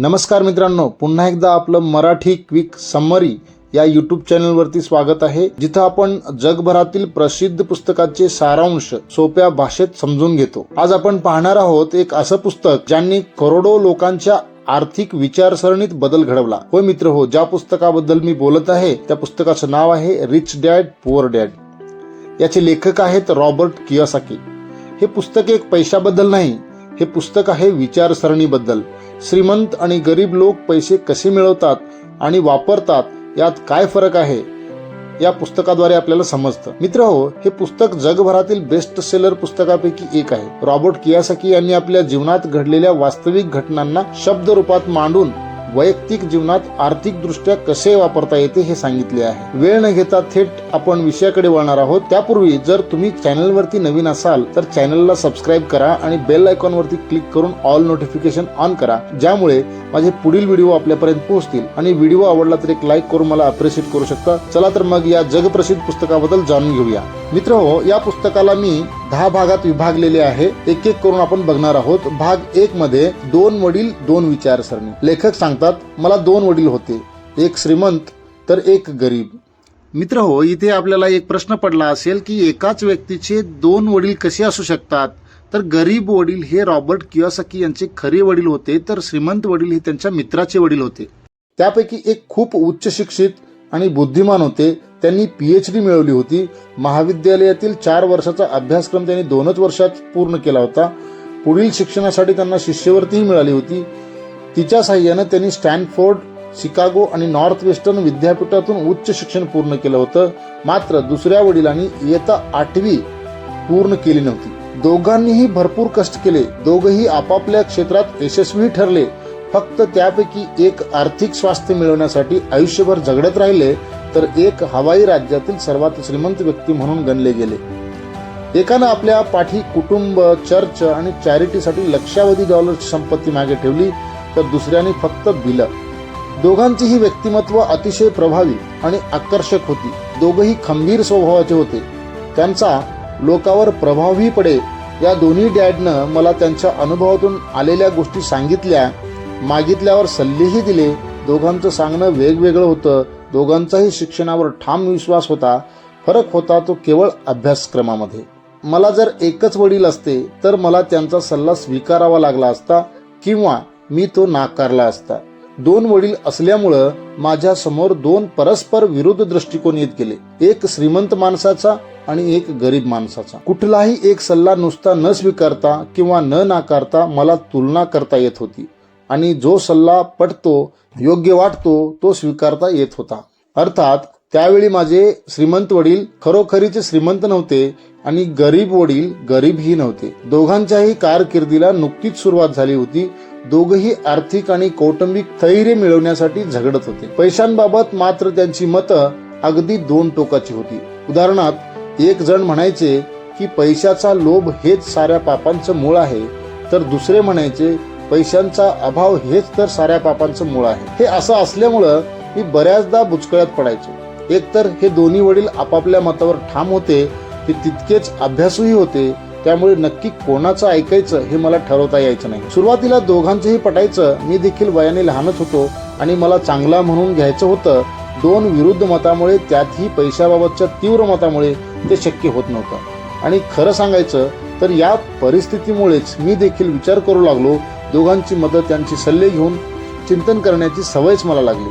नमस्कार मित्रांनो पुन्हा एकदा आपलं मराठी क्विक समरी या यूट्यूब चॅनलवरती स्वागत आहे जिथं आपण जगभरातील प्रसिद्ध पुस्तकाचे सारांश सोप्या भाषेत समजून घेतो. आज आपण पाहणार आहोत एक असं पुस्तक ज्यांनी करोडो लोकांच्या आर्थिक विचारसरणीत बदल घडवला. होय मित्र हो ज्या पुस्तकाबद्दल मी बोलत आहे त्या पुस्तकाचं नाव आहे रिच डॅड पुअर डॅड याचे लेखक आहेत रॉबर्ट कियोसाकी. हे पुस्तक एक पैशाबद्दल नाही हे पुस्तक आहे विचारसरणीबद्दल. श्रीमंत आणि गरीब लोक पैसे कसे मिळवतात आणि वापरतात यात काय फरक आहे? या पुस्तकाद्वारे आपल्याला समजतं. मित्र हो हे पुस्तक जगभरातील बेस्ट सेलर पुस्तकापैकी एक आहे. रॉबर्ट कियासाकी यांनी आपल्या जीवनात घडलेल्या वास्तविक घटनांना शब्द रूपात मांडून वैयक्तिक जीवनात आर्थिक दृष्ट्या कसे वापरता येते हे सांगितले आहे. वेळ न घेता थेट आपण विषयाकडे वळणार आहोत. त्यापूर्वी जर तुम्ही चॅनलवरती नवीन असाल तर चॅनलला सबस्क्राईब करा आणि बेल आयकॉन वरती क्लिक करून ऑल नोटिफिकेशन ऑन करा. ज्यामुळे माझे पुढील व्हिडिओ आपल्यापर्यंत पोहोचतील आणि व्हिडिओ आवडला तर एक लाईक करून मला अप्रिशिएट करू शकता. चला तर मग या जगप्रसिद्ध पुस्तकाबद्दल जाणून घेऊया. मित्र हो या पुस्तकाला मी दहा भागात विभागलेले आहे. एक एक करून आपण बघणार आहोत. भाग एक मध्ये दोन वडील दोन विचारसरणी. लेखक सांगतात मला दोन वडील होते. एक श्रीमंत तर एक गरीब. मित्र हो इथे आपल्याला एक प्रश्न पडला असेल की एकाच व्यक्तीचे दोन वडील कसे असू शकतात? तर गरीब वडील हे रॉबर्ट कियोसाकी यांचे खरे वडील होते तर श्रीमंत वडील हे त्यांच्या मित्राचे वडील होते. त्यापैकी एक खूप उच्च शिक्षित आणि बुद्धिमान होते. त्यांनी पी एच डी मिळवली होती. महाविद्यालयातील चार वर्षाचा अभ्यासक्रम त्यांनी दोनच वर्षात पूर्ण केला होता. पुढील शिक्षणासाठी त्यांना शिष्यवृत्तीही मिळाली होती. तिच्या साह्यानं त्यांनी स्टॅनफोर्ड शिकागो आणि नॉर्थ वेस्टर्न विद्यापीठातून उच्च शिक्षण पूर्ण केलं होतं. मात्र दुसऱ्या वडिलांनी इयत्ता आठवी पूर्ण केली नव्हती. दोघांनीही भरपूर कष्ट केले. दोघही आपापल्या क्षेत्रात यशस्वी ठरले. फक्त त्यापैकी एक आर्थिक स्वास्थ्य मिळवण्यासाठी आयुष्यभर झगडत राहिले तर एक हवाई राज्यातील सर्वात श्रीमंत व्यक्ती म्हणून गणले गेले. एकानं आपल्या पाठी कुटुंब चर्च आणि चॅरिटीसाठी लक्षावधी डॉलरची संपत्ती मागे ठेवली तर दुसऱ्याने फक्त बिलं. दोघांचीही व्यक्तिमत्व अतिशय प्रभावी आणि आकर्षक होती. दोघही खंबीर स्वभावाचे होते. त्यांचा लोकावर प्रभावही पडे. या दोन्ही डॅडनं मला त्यांच्या अनुभवातून आलेल्या गोष्टी सांगितल्या मागितल्यावर सल्लेही दिले. दोघांचं सांगणं वेगवेगळं होतं. दोघांचाही शिक्षणावर ठाम विश्वास होता. फरक होता तो केवळ अभ्यासक्रमामध्ये. मला जर एकच वडील असते तर मला त्यांचा सल्ला स्वीकारावा लागला असता किंवा मी तो नाकारला असता. दोन वडील असल्यामुळं माझ्यासमोर दोन परस्पर विरुद्ध दृष्टिकोन येत गेले. एक श्रीमंत माणसाचा आणि एक गरीब माणसाचा. कुठलाही एक सल्ला नुसता न स्वीकारता किंवा न नाकारता मला तुलना करता येत होती. आणि जो सल्ला पटतो योग्य वाटतो तो स्वीकारता येत होता. अर्थात त्यावेळी माझे श्रीमंत वडील खरोखरीचे श्रीमंत नव्हते आणि गरीब वडील गरीबही नव्हते. दोघांच्याही कारकिर्दीला नुकतीच सुरुवात झाली होती. दोघही आर्थिक आणि कौटुंबिक स्थैर्य मिळवण्यासाठी झगडत होते. पैशांबाबत मात्र त्यांची मतं अगदी दोन टोकाची होती. उदाहरणार्थ एक जण म्हणायचे की पैशाचा लोभ हेच साऱ्या पापांचं मूळ आहे. तर दुसरे म्हणायचे पैशांचा अभाव हेच तर साऱ्या पापांचं मूळ आहे. हे असं असल्यामुळं मी बऱ्याचदा बुचकळ्यात पडायचो. एकतर हे दोन्ही वडील आपापल्या मतावर ठाम होते ते तितकेच अभ्यासूही होते त्यामुळे नक्की कोणाचं ऐकायचं हे मला ठरवता यायचं नाही. सुरुवातीला दोघांचंही पटायचं मी देखील वयाने लहानच होतो आणि मला चांगला म्हणून घ्यायचं होतं. दोन विरुद्ध मतामुळे त्यातही पैशाबाबतच्या तीव्र मतामुळे ते शक्य होत नव्हतं. आणि खरं सांगायचं तर या परिस्थितीमुळेच मी देखील विचार करू लागलो दोघांची मदत त्यांची सल्ले घेऊन चिंतन करण्याची सवयच मला लागली.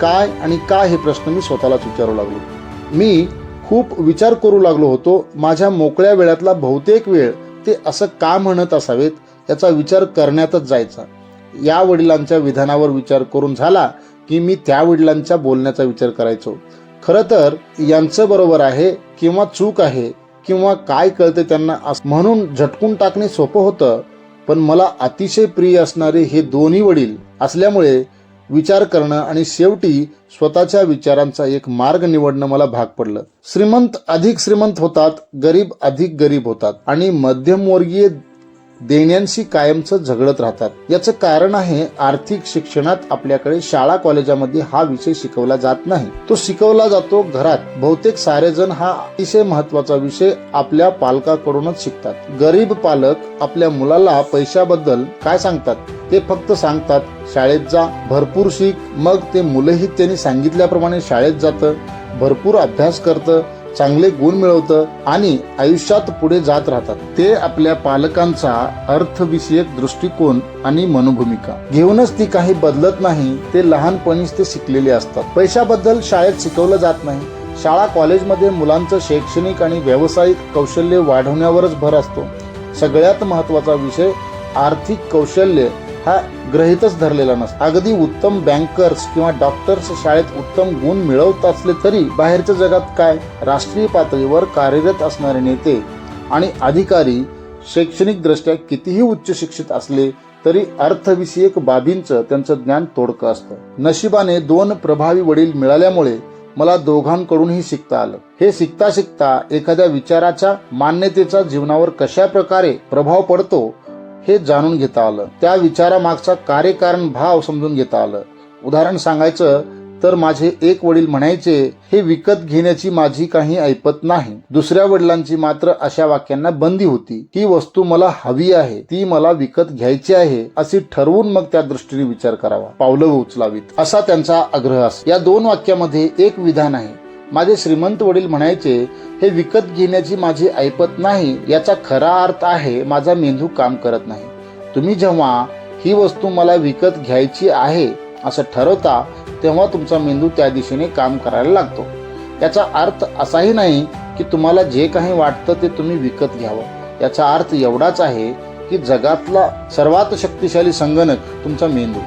काय आणि काय हे प्रश्न मी स्वतःलाच विचारू लागलो. मी खूप विचार करू लागलो होतो माझ्या मोकळ्या वेळातला बहुतेक वेळ ते असं का म्हणत असावेत याचा विचार करण्यातच जायचा. या वडिलांच्या विधानावर विचार करून झाला की मी त्या वडिलांच्या बोलण्याचा विचार करायचो. खरं तर यांचं बरोबर आहे किंवा चूक आहे किंवा काय कळते त्यांना म्हणून झटकून टाकणे सोपं होतं पण मला अतिशय प्रिय असणारे हे दोन्ही वडील असल्यामुळे विचार करणं आणि शेवटी स्वतःच्या विचारांचा एक मार्ग निवडणं मला भाग पडलं. श्रीमंत अधिक श्रीमंत होतात गरीब अधिक गरीब होतात. आणि मध्यमवर्गीय देण्यांशी कायमच झगडत राहतात. याचं कारण आहे आर्थिक शिक्षणात आपल्याकडे शाळा कॉलेजामध्ये हा विषय शिकवला जात नाही. तो शिकवला जातो घरात. बहुतेक सारेजण हा अतिशय महत्त्वाचा विषय आपल्या पालकाकडूनच शिकतात. गरीब पालक आपल्या मुलाला पैशाबद्दल काय सांगतात? ते फक्त सांगतात शाळेत जा भरपूर शिक. मग ते मुलंही त्यांनी सांगितल्याप्रमाणे शाळेत जातं भरपूर अभ्यास करतं चांगले गुण मिळवतं आणि आयुष्यात पुढे जात राहतात. ते आपल्या पालकांचा अर्थविषयक दृष्टिकोन आणि मनोभूमिका. घेऊनच ती काही बदलत नाही ते लहानपणीच ते शिकलेले असतात. पैशाबद्दल शाळेत शिकवलं जात नाही. शाळा कॉलेजमध्ये मुलांचं शैक्षणिक आणि व्यावसायिक कौशल्य वाढवण्यावरच भर असतो. सगळ्यात महत्त्वाचा विषय आर्थिक कौशल्य हा ग्रहितच धरलेला नसतो अगदी उत्तम बँकर्स किंवा डॉक्टर्स शाळेत उत्तम गुण मिळवत असले तरी बाहेरच्या जगात काय? राष्ट्रीय पातळीवर कार्यरत असणारे नेते आणि अधिकारी शैक्षणिक दृष्ट्या कितीही उच्च शिक्षित असले तरी अर्थविषयक बाबींचं त्यांचं ज्ञान तोडकं असतं. नशिबाने दोन प्रभावी वडील मिळाल्यामुळे मला दोघांकडूनही शिकता आलं. हे शिकता शिकता एखाद्या विचाराच्या मान्यतेचा जीवनावर कशा प्रकारे प्रभाव पडतो हे जाणून घेता आलं. त्या विचारामागचा कार्यकारण भाव समजून घेता आलं. उदाहरण सांगायचं तर माझे एक वडील म्हणायचे हे विकत घेण्याची माझी काही ऐपत नाही. दुसऱ्या वडिलांची मात्र अशा वाक्यांना बंदी होती. ही वस्तू मला हवी आहे. ती मला विकत घ्यायची आहे. असे ठरवून मग त्या दृष्टीने विचार करावा. पावलं उचलावीत. असा त्यांचा आग्रह असे या दोन वाक्यामध्ये एक विधान आहे. माझे श्रीमंत वडील म्हणायचे हे विकत घेण्याची माझी ऐपत नाही याचा खरा अर्थ आहे माझा मेंदू काम करत नाही. तुम्ही जेव्हा ही वस्तू मला विकत घ्यायची आहे असं ठरवता तेव्हा तुमचा मेंदू त्या दिशेने काम करायला लागतो. याचा अर्थ असाही नाही की तुम्हाला जे काही वाटतं ते तुम्ही विकत घ्यावं. याचा अर्थ एवढाच आहे की जगातला सर्वात शक्तिशाली संगणक तुमचा मेंदू.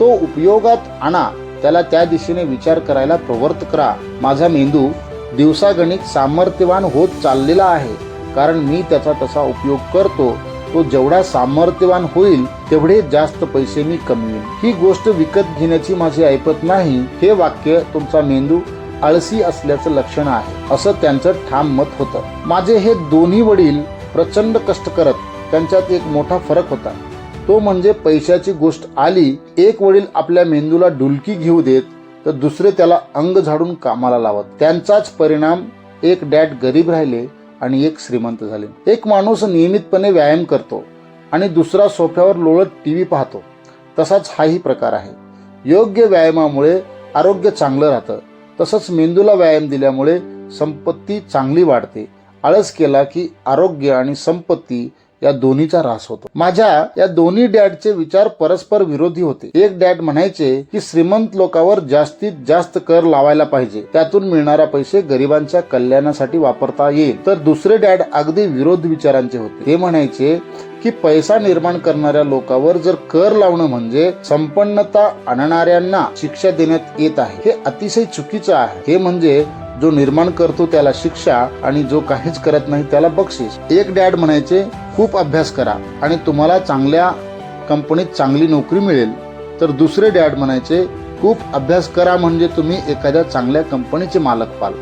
तो उपयोगात आणा त्याला त्या दिशेने विचार करायला प्रवृत्त करा. माझा मेंदू दिवसागणिक सामर्थ्यवान होत चाललेला आहे. कारण मी त्याचा तसा उपयोग करतो. तो जेवढा सामर्थ्यवान होईल तेवढे जास्त पैसे मी कमवीन. ही गोष्ट विकत घेण्याची माझी ऐपत नाही. हे वाक्य तुमचा मेंदू आळसी असल्याचं लक्षण आहे. असं त्यांचं ठाम मत होतं. माझे हे दोन्ही वडील प्रचंड कष्ट करत त्यांच्यात एक मोठा फरक होता. तो म्हणजे पैशाची गोष्ट आली एक वडील आपल्या मेंदूला डुलकी घेऊ देत तर दुसरे त्याला अंग झाडून कामाला लावत. त्यांचाच परिणाम एक डॅड गरीब राहिले आणि एक श्रीमंत झाले. एक माणूस नियमितपणे व्यायाम करतो आणि दुसरा सोफ्यावर लोळत टीव्ही पाहतो. तसाच हाही प्रकार आहे. योग्य व्यायामामुळे आरोग्य चांगलं राहतं. तसंच मेंदूला व्यायाम दिल्यामुळे संपत्ती चांगली वाढते. आळस केला की आरोग्य आणि संपत्ती या दोन्हीचा रास होतो. माझ्या या दोन्ही डॅडचे विचार परस्पर विरोधी होते. एक डॅड म्हणायचे की श्रीमंत लोकांवर जास्तीत जास्त कर लावायला पाहिजे. त्यातून मिळणारा पैसे गरिबांच्या कल्याणासाठी वापरता येईल. तर दुसरे डॅड अगदी विरोध विचारांचे होते. ते म्हणायचे की पैसा निर्माण करणाऱ्या लोकांवर जर कर लावणं म्हणजे संपन्नता आणणाऱ्यांना शिक्षा देण्यात येत आहे हे अतिशय चुकीचं आहे. हे म्हणजे जो निर्माण करतो त्याला शिक्षा आणि जो काहीच करत नाही त्याला बक्षीस. एक डॅड म्हणायचे खूप अभ्यास करा आणि तुम्हाला चांगल्या कंपनीत चांगली नोकरी मिळेल. तर दुसरे डॅड म्हणायचे खूप अभ्यास करा म्हणजे तुम्ही एखाद्या चांगल्या कंपनीचे मालक पाल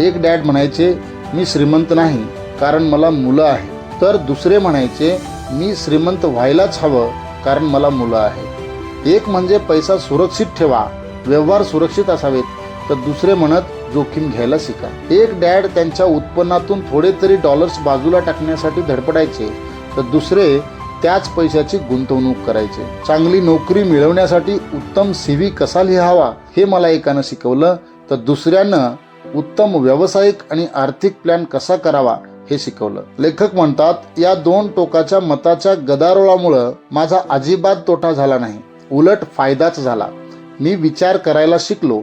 एक डॅड म्हणायचे मी श्रीमंत नाही कारण मला मुलं आहे तर दुसरे म्हणायचे मी श्रीमंत व्हायलाच हवं कारण मला मुलं आहे एक म्हणजे पैसा सुरक्षित ठेवा व्यवहार सुरक्षित असावेत. तर दुसरे म्हणत जोखीम घ्यायला शिका. एक डॅड त्यांच्या उत्पन्नातून थोडे तरी डॉलर्स बाजूला टाकण्यासाठी धडपडायचे. तर दुसरे त्याच पैशाची गुंतवणूक करायचे. चांगली नोकरी मिळवण्यासाठी उत्तम सीव्ही कसा लिहावा हे मला एकानं शिकवलं. तर दुसऱ्यानं उत्तम व्यावसायिक आणि आर्थिक प्लॅन कसा करावा हे शिकवलं. लेखक म्हणतात या दोन टोकाच्या मताच्या गदारोळामुळं माझा अजिबात तोटा झाला नाही. उलट फायदाच झाला. मी विचार करायला शिकलो.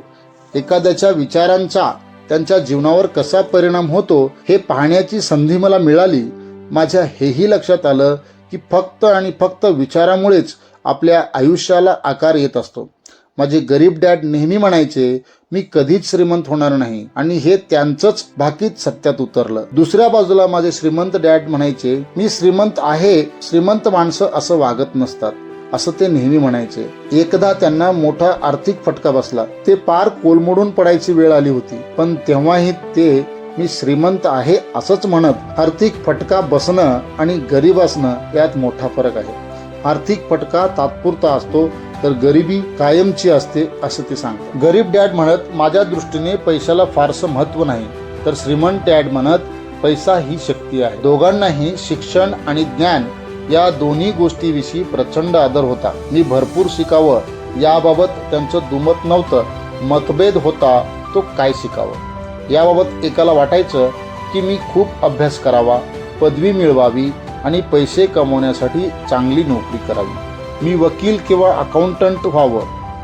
एखाद्याच्या विचारांचा त्यांच्या जीवनावर कसा परिणाम होतो हे पाहण्याची संधी मला मिळाली. माझ्या हेही लक्षात आलं की फक्त आणि फक्त विचारामुळेच आपल्या आयुष्याला आकार येत असतो. माझे गरीब डॅड नेहमी म्हणायचे मी कधीच श्रीमंत होणार नाही. आणि हे त्यांचंच भाकीत सत्यात उतरलं. दुसऱ्या बाजूला माझे श्रीमंत डॅड म्हणायचे मी श्रीमंत आहे श्रीमंत माणसं असं वागत नसतात. असं ते नेहमी म्हणायचे. एकदा त्यांना मोठा आर्थिक फटका बसला. ते पार कोलमोडून पडायची वेळ आली होती. पण तेव्हाही ते मी श्रीमंत आहे असंच म्हणत आर्थिक फटका बसणं आणि गरीब असणं यात मोठा फरक आहे. आर्थिक फटका तात्पुरता असतो तर गरिबी कायमची असते असं ते सांगतात. गरीब डॅड म्हणत माझ्या दृष्टीने पैशाला फारसं महत्त्व नाही. तर श्रीमंत डॅड म्हणत पैसा ही शक्ती आहे. दोघांनाही शिक्षण आणि ज्ञान या दोन्ही गोष्टीविषयी प्रचंड आदर होता. मी भरपूर शिकावं याबाबत त्यांचं दुमत नव्हतं. मतभेद होता तो काय शिकावं? याबाबत एकाला वाटायचं की मी खूप अभ्यास करावा पदवी मिळवावी आणि पैसे कमवण्यासाठी चांगली नोकरी करावी. मी वकील किंवा अकाउंटंट व्हावं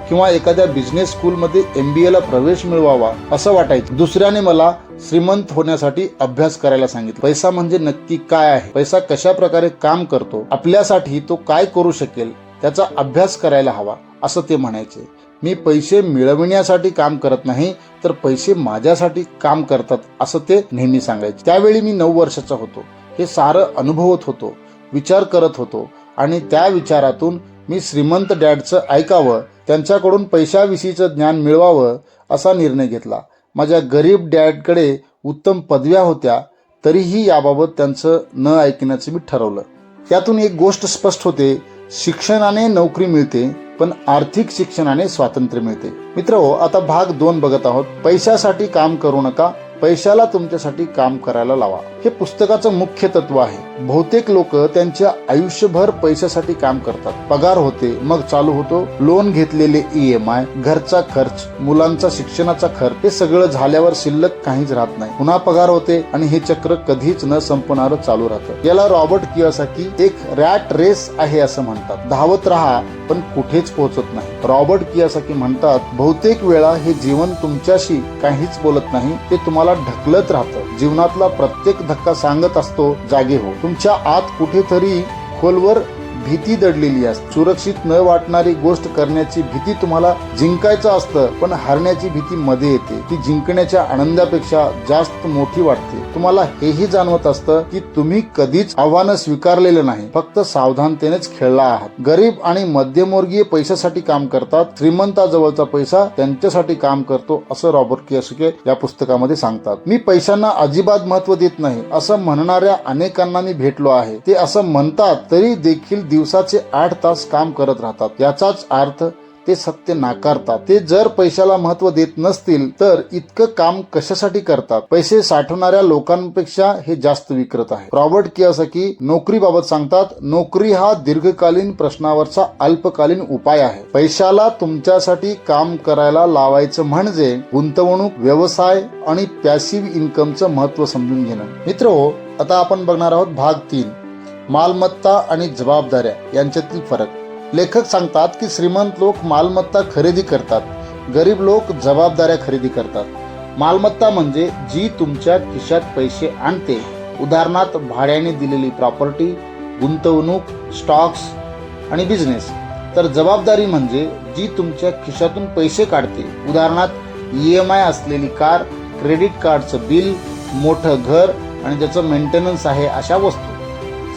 किंवा एखाद्या बिझनेस स्कूलमध्ये एम बी एला प्रवेश मिळवावा असं वाटायचं. दुसऱ्याने मला श्रीमंत होण्यासाठी अभ्यास करायला सांगितलं. पैसा म्हणजे नक्की काय आहे? पैसा कशा प्रकारे काम करतो? आपल्यासाठी तो काय करू शकेल? त्याचा अभ्यास करायला हवा असं ते म्हणायचे. मी पैसे मिळविण्यासाठी काम करत नाही तर पैसे माझ्यासाठी काम करतात असं ते नेहमी सांगायचे. त्यावेळी मी नऊ वर्षाचा होतो. हे सारं अनुभवत होतो विचार करत होतो. आणि त्या विचारातून मी श्रीमंत डॅडचं ऐकावं त्यांच्याकडून पैशाविषयीचं ज्ञान मिळवावं असा निर्णय घेतला. माझ्या गरीब डॅडकडे उत्तम पदव्या होत्या तरीही याबाबत त्यांचं न ऐकण्याचं मी ठरवलं. त्यातून एक गोष्ट स्पष्ट होते शिक्षणाने नोकरी मिळते पण आर्थिक शिक्षणाने स्वातंत्र्य मिळते. मित्र आता भाग दोन बघत आहोत. पैशासाठी काम करू नका पैशाला तुमच्यासाठी काम करायला लावा. हे पुस्तकाचं मुख्य तत्व आहे. बहुतेक लोक त्यांच्या आयुष्यभर पैशासाठी काम करतात. पगार होते मग चालू होतो. लोन घेतलेले ई एम आय घरचा खर्च मुलांचा शिक्षणाचा खर्च हे सगळं झाल्यावर शिल्लक काहीच राहत नाही. पुन्हा पगार होते आणि हे चक्र कधीच न संपणार चालू राहतं. याला रॉबर्ट कियोसाकी एक रॅट रेस आहे असं म्हणतात. धावत राहा पण कुठेच पोहोचत नाही. रॉबर्ट कियासाकी म्हणतात बहुतेक वेळा हे जीवन तुमच्याशी काहीच बोलत नाही ते तुम्हाला ढकलत राहतं. जीवनातला प्रत्येक धक्का सांगत असतो जागे हो. तुमच्या आत कुठेतरी खोलवर भीती दडलेली असते सुरक्षित न वाटणारी गोष्ट करण्याची भीती तुम्हाला जिंकायचं असतं पण हरण्याची भीती मध्ये येते. ती जिंकण्याच्या आनंदापेक्षा जास्त मोठी वाटते. तुम्हाला हेही जाणवत असतं की तुम्ही कधीच आव्हानं स्वीकारलेलं नाही. फक्त सावधानतेनेच खेळला आहात. गरीब आणि मध्यमवर्गीय पैशासाठी काम करतात. श्रीमंताजवळचा पैसा त्यांच्यासाठी काम करतो असं रॉबर्ट कियासुके या पुस्तकामध्ये सांगतात. मी पैशांना अजिबात महत्त्व देत नाही असं म्हणणाऱ्या अनेकांना मी भेटलो आहे. ते असं म्हणतात तरी देखील दिवसाचे आठ तास काम करत राहतात. याचाच अर्थ ते सत्य नाकारतात. ते जर पैशाला महत्त्व देत नसतील तर इतकं काम कशासाठी करतात? पैसे साठवणाऱ्या लोकांपेक्षा हे जास्त विक्रत आहे. रॉबर्ट कियासाकी नोकरीबाबत सांगतात नोकरी हा दीर्घकालीन प्रश्नावरचा अल्पकालीन उपाय आहे. पैशाला तुमच्यासाठी काम करायला लावायचं म्हणजे गुंतवणूक व्यवसाय आणि पॅसिव्ह इन्कमचं महत्त्व समजून घेणं. मित्र आता आपण बघणार आहोत भाग तीन. मालमत्ता आणि जबाबदाऱ्या यांच्यातील फरक. लेखक सांगतात की श्रीमंत लोक मालमत्ता खरेदी करतात. गरीब लोक जबाबदाऱ्या खरेदी करतात. मालमत्ता म्हणजे जी तुमच्या खिशात पैसे आणते. उदाहरणार्थ भाड्याने दिलेली प्रॉपर्टी गुंतवणूक स्टॉक्स आणि बिझनेस. तर जबाबदारी म्हणजे जी तुमच्या खिशातून पैसे काढते. उदाहरणार्थ ई एम आय असलेली कार क्रेडिट कार्डचं बिल मोठं घर आणि ज्याचं मेंटेनन्स आहे अशा वस्तू.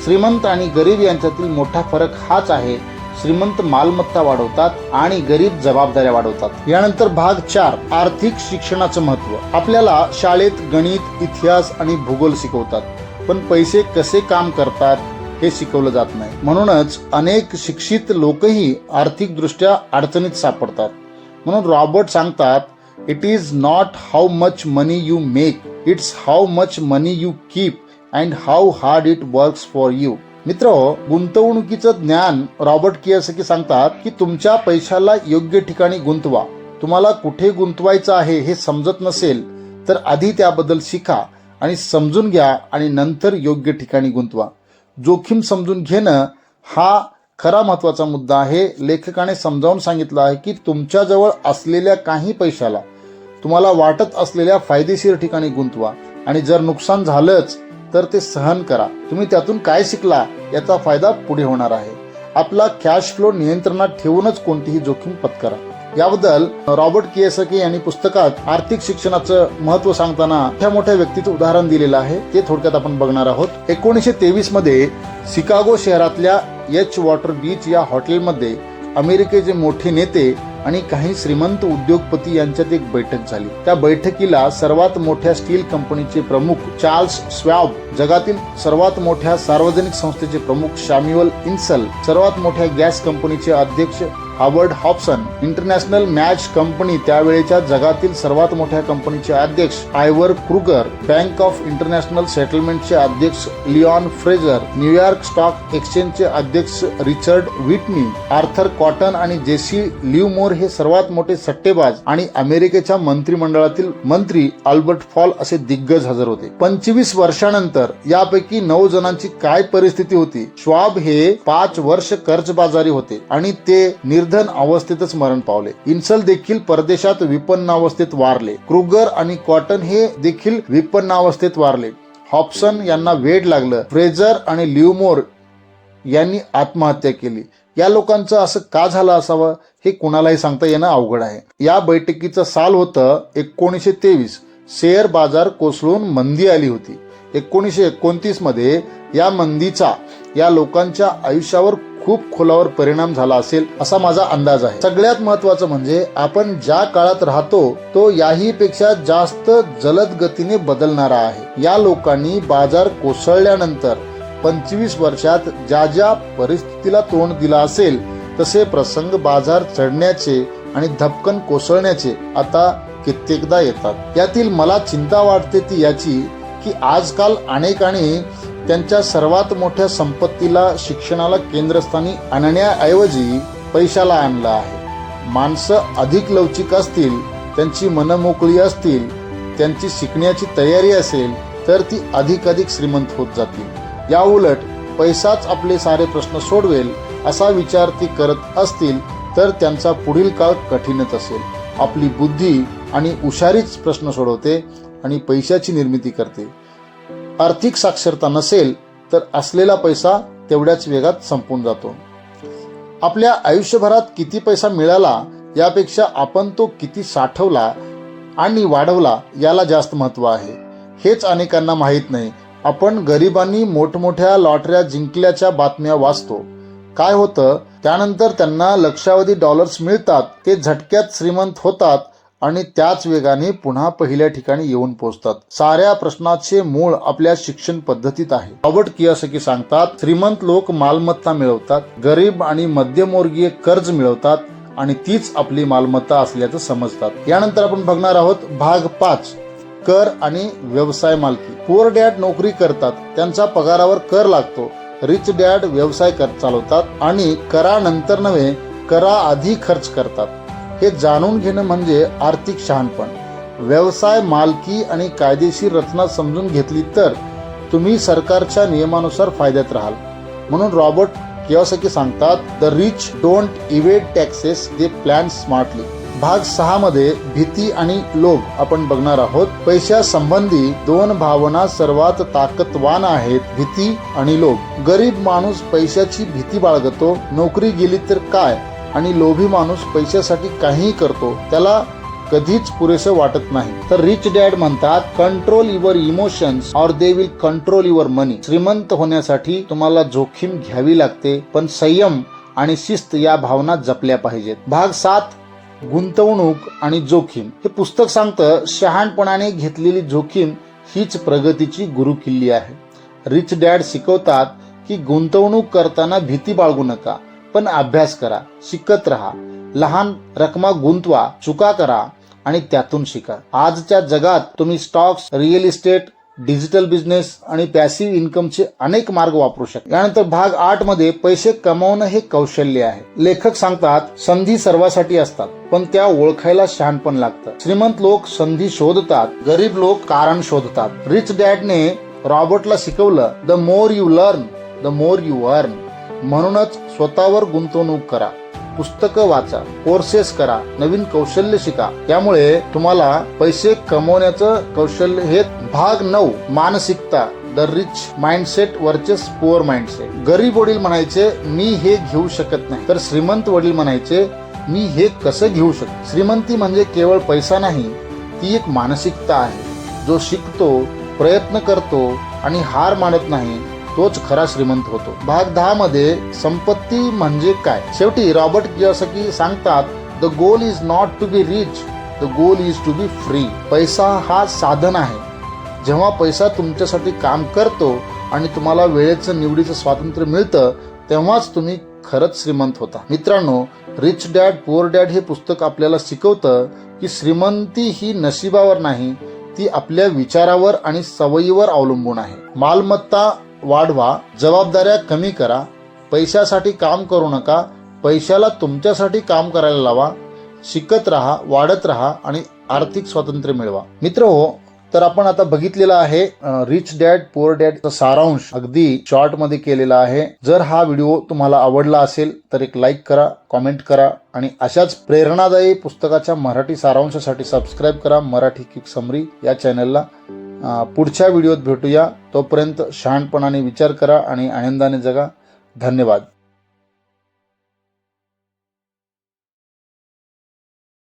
श्रीमंत आणि गरीब यांच्यातील मोठा फरक हाच आहे. श्रीमंत मालमत्ता वाढवतात आणि गरीब जबाबदाऱ्या वाढवतात. यानंतर भाग चार आर्थिक शिक्षणाचं महत्त्व आपल्याला शाळेत गणित इतिहास आणि भूगोल शिकवतात. पण पैसे कसे काम करतात हे शिकवलं जात नाही. म्हणूनच अनेक शिक्षित लोकही आर्थिकदृष्ट्या अडचणीत सापडतात. म्हणून रॉबर्ट सांगतात it is not how much money you make it's how much money you keep and how hard it works for you. मित्र गुंतवणुकीचं ज्ञान रॉबर्ट कियसकी सांगतात की तुमच्या पैशाला योग्य ठिकाणी गुंतवा. तुम्हाला कुठे गुंतवायचं आहे हे समजत नसेल तर आधी त्याबद्दल शिका आणि समजून घ्या आणि नंतर योग्य ठिकाणी गुंतवा. जोखीम समजून घेणं हा खरा महत्त्वाचा मुद्दा आहे. लेखकाने समजावून सांगितलं आहे की तुमच्याजवळ असलेल्या काही पैशाला तुम्हाला वाटत असलेल्या फायदेशीर ठिकाणी गुंतवा आणि जर नुकसान झालंच तर ते सहन करा. तुम्ही त्यातून काय शिकला याचा फायदा पुढे होणार आहे. आपला कॅश फ्लो नियंत्रणात ठेवूनच कोणतीही जोखीम पत्करा. याबद्दल रॉबर्ट किएसके यांनी पुस्तकात आर्थिक शिक्षणाचं महत्त्व सांगताना मोठ्या मोठ्या व्यक्तीचं उदाहरण दिलेलं आहे. ते थोडक्यात आपण बघणार आहोत. एकोणीसशे तेवीसमध्ये शिकागो शहरातल्या एच वॉटर बीच या हॉटेलमध्ये अमेरिकेचे मोठे नेते आणि काही श्रीमंत उद्योगपती यांच्यात एक बैठक झाली. त्या बैठकीला सर्वात मोठ्या स्टील कंपनीचे प्रमुख चार्ल्स स्वॅब जगातील सर्वात मोठ्या सार्वजनिक संस्थेचे प्रमुख शाम्युअल इन्सल सर्वात मोठ्या गॅस कंपनीचे अध्यक्ष Howard Hopson International Match Company त्यावेळेच्या जगातील सर्वात मोठ्या कंपनीचे अध्यक्ष Ivar Kreuger Bank of International सेटलमेंटचे अध्यक्ष Leon Fraser New York Stock एक्सचेंजचे अध्यक्ष रिचर्ड विटनी आर्थर कॉटन आणि जेसी लिवमोर हे सर्वात मोठे सट्टेबाज आणि अमेरिकेच्या मंत्रिमंडळातील मंत्री अल्बर्ट फॉल असे दिग्गज हजर होते. पंचवीस वर्षानंतर यापैकी नऊ जणांची काय परिस्थिती होती? श्वाब हे पाच वर्ष कर्जबाजारी होते आणि ते निर्धन अवस्थेतच मरण पावले. इन्सल देखील परदेशात विपन्नावस्थेत वारले. क्रुगर आणि कॉटन हे देखील विपन्नावस्थेत वारले. हॉप्सन यांना वेड लागलं. फ्रेझर आणि लिवमोर यांनी आत्महत्या केली. या लोकांचं असं का झालं असावं हे कुणालाही सांगता येणं अवघड आहे. या बैठकीचं साल होतं एकोणीसशे तेवीस. शेअर बाजार कोसळून मंदी आली होती. एकोणीसशे एकोणतीसमध्ये या मंदीचा या लोकांच्या आयुष्यावर खूप खोलावर परिणाम झाला असेल असा माझा अंदाज आहे. सगळ्यात महत्वाचं म्हणजे आपण ज्या काळात राहतो तो याही पेक्षा जास्त जलद गतीने बदलणारा आहे. या लोकांनी बाजार कोसळल्यानंतर पंचवीस वर्षात ज्या ज्या परिस्थितीला तोंड दिला असेल तसे प्रसंग बाजार चढण्याचे आणि धपकन कोसळण्याचे आता कित्येकदा येतात. यातील मला चिंता वाटते ती याची की आजकाल अनेकांनी त्यांच्या सर्वात मोठ्या संपत्तीला शिक्षणाला केंद्रस्थानी आणण्याऐवजी पैशाला आणला आहे. माणसं अधिक लवचिक असतील त्यांची मनमोकळी असतील त्यांची शिकण्याची तयारी असेल तर ती अधिक अधिक श्रीमंत होत जातील. या उलट पैसाच आपले सारे प्रश्न सोडवेल असा विचार ती करत असतील तर त्यांचा पुढील काळ कठीणच असेल. आपली बुद्धी आणि हुशारीच प्रश्न सोडवते आणि पैशाची निर्मिती करते. आर्थिक साक्षरता नसेल तर असलेला पैसा तेवढ्याच वेगात संपून जातो. आपल्या आयुष्यभरात किती पैसा मिळाला यापेक्षा आपण तो किती साठवला आणि वाढवला याला जास्त महत्त्व आहे. हेच अनेकांना माहीत नाही. आपण गरिबांनी मोठमोठ्या लॉटऱ्या जिंकल्याच्या बातम्या वाचतो. काय होतं? त्यानंतर त्यांना लक्षावधी डॉलर्स मिळतात ते झटक्यात श्रीमंत होतात आणि त्याच वेगाने पुन्हा पहिल्या ठिकाणी येऊन पोहोचतात. साऱ्या प्रश्नाचे मूळ आपल्या शिक्षण पद्धतीत आहे. रॉबर्ट कियासकी सांगतात श्रीमंत लोक मालमत्ता मिळवतात गरीब आणि मध्यमवर्गीय कर्ज मिळवतात आणि तीच आपली मालमत्ता असल्याचं समजतात. यानंतर आपण बघणार आहोत भाग पाच कर आणि व्यवसाय मालकी. पुअर डॅड नोकरी करतात त्यांचा पगारावर कर लागतो. रिच डॅड व्यवसाय कर चालवतात आणि करानंतर नव्हे करा आधी खर्च करतात. हे जाणून घेणं म्हणजे आर्थिक शहाणपण. व्यवसाय मालकी आणि कायदेशीर रचना समजून घेतली तर तुम्ही सरकारच्या नियमानुसार फायद्यात राहाल. म्हणून रॉबर्ट कियोसकी सांगतात the rich don't evade taxes they plan smartly. भाग सहा मध्ये भीती आणि लोभ आपण बघणार आहोत. पैशा संबंधी दोन भावना सर्वात ताकदवान आहेत भीती आणि लोभ. गरीब माणूस पैशाची भीती बाळगतो. नोकरी गेली तर काय? आणि लोभी माणूस पैशासाठी काहीही करतो त्याला कधीच पुरेसं वाटत नाही. तर रिच डॅड म्हणतात control your emotions or they will control your money श्रीमंत होण्यासाठी तुम्हाला जोखीम घ्यावी लागते पण संयम आणि शिस्त या भावना जपल्या पाहिजेत. भाग सात गुंतवणूक आणि जोखीम. हे पुस्तक सांगतं शहाणपणाने घेतलेली जोखीम हीच प्रगतीची गुरुकिल्ली आहे. रिच डॅड शिकवतात की गुंतवणूक करताना भीती बाळगू नका. पण अभ्यास करा शिकत राहा. लहान रकमा गुंतवा चुका करा आणि त्यातून शिका. आजच्या जगात तुम्ही stocks real estate digital business आणि पॅसिव्ह इन्कमचे अनेक मार्ग वापरू शकता. यानंतर भाग आठमध्ये पैसे कमवणं हे कौशल्य आहे. लेखक सांगतात संधी सर्वासाठी असतात पण त्या ओळखायला शहाणपण लागतं. श्रीमंत लोक संधी शोधतात गरीब लोक कारण शोधतात. रिच डॅडने रॉबर्टला शिकवलं the more you learn the more you earn. म्हणूनच स्वतःवर गुंतवणूक करा. पुस्तकं वाचा कोर्सेस करा नवीन कौशल्य शिका. त्यामुळे तुम्हाला पैसे कमवण्याचं कौशल्य हे भाग नऊ मानसिकता the rich mindset versus poor mindset गरीब वडील म्हणायचे मी हे घेऊ शकत नाही. तर श्रीमंत वडील म्हणायचे मी हे कसं घेऊ शकतो? श्रीमंती म्हणजे केवळ पैसा नाही ती एक मानसिकता आहे. जो शिकतो प्रयत्न करतो आणि हार मानत नाही तोच खरा श्रीमंत होतो. भाग दहा मध्ये संपत्ती म्हणजे काय? शेवटी रॉबर्ट कियोसकी सांगतात the goal is not to be rich the goal is to be free पैसा हा साधन आहे. जेव्हा पैसा तुमच्यासाठी काम करतो आणि तुम्हाला वेळेचं निवडीचं स्वातंत्र्य मिळतं तेव्हाच तुम्ही खरंच श्रीमंत होता. मित्रांनो रिच डॅड पुअर डॅड हे पुस्तक आपल्याला शिकवतं की श्रीमंती ही नशिबावर नाही ती आपल्या विचारावर आणि सवयीवर अवलंबून आहे. मालमत्ता वाढवा जबाबदाऱ्या कमी करा पैशासाठी काम करू नका पैशाला तुमच्यासाठी काम करायला लावा शिकत राहा वाढत राहा आणि आर्थिक स्वातंत्र्य मिळवा. मित्र हो तर आपण आता बघितलेला आहे रिच डॅड पुअर डॅडचा सारांश अगदी शॉर्टमध्ये केलेला आहे. जर हा व्हिडिओ तुम्हाला आवडला असेल तर एक लाईक करा कॉमेंट करा आणि अशाच प्रेरणादायी पुस्तकाच्या मराठी सारांशासाठी सबस्क्राईब करा मराठी किक समरी या चॅनलला पुढच्या व्हिडिओत भेटूया. तोपर्यंत शहाणपणाने विचार करा आणि आनंदाने जगा. धन्यवाद.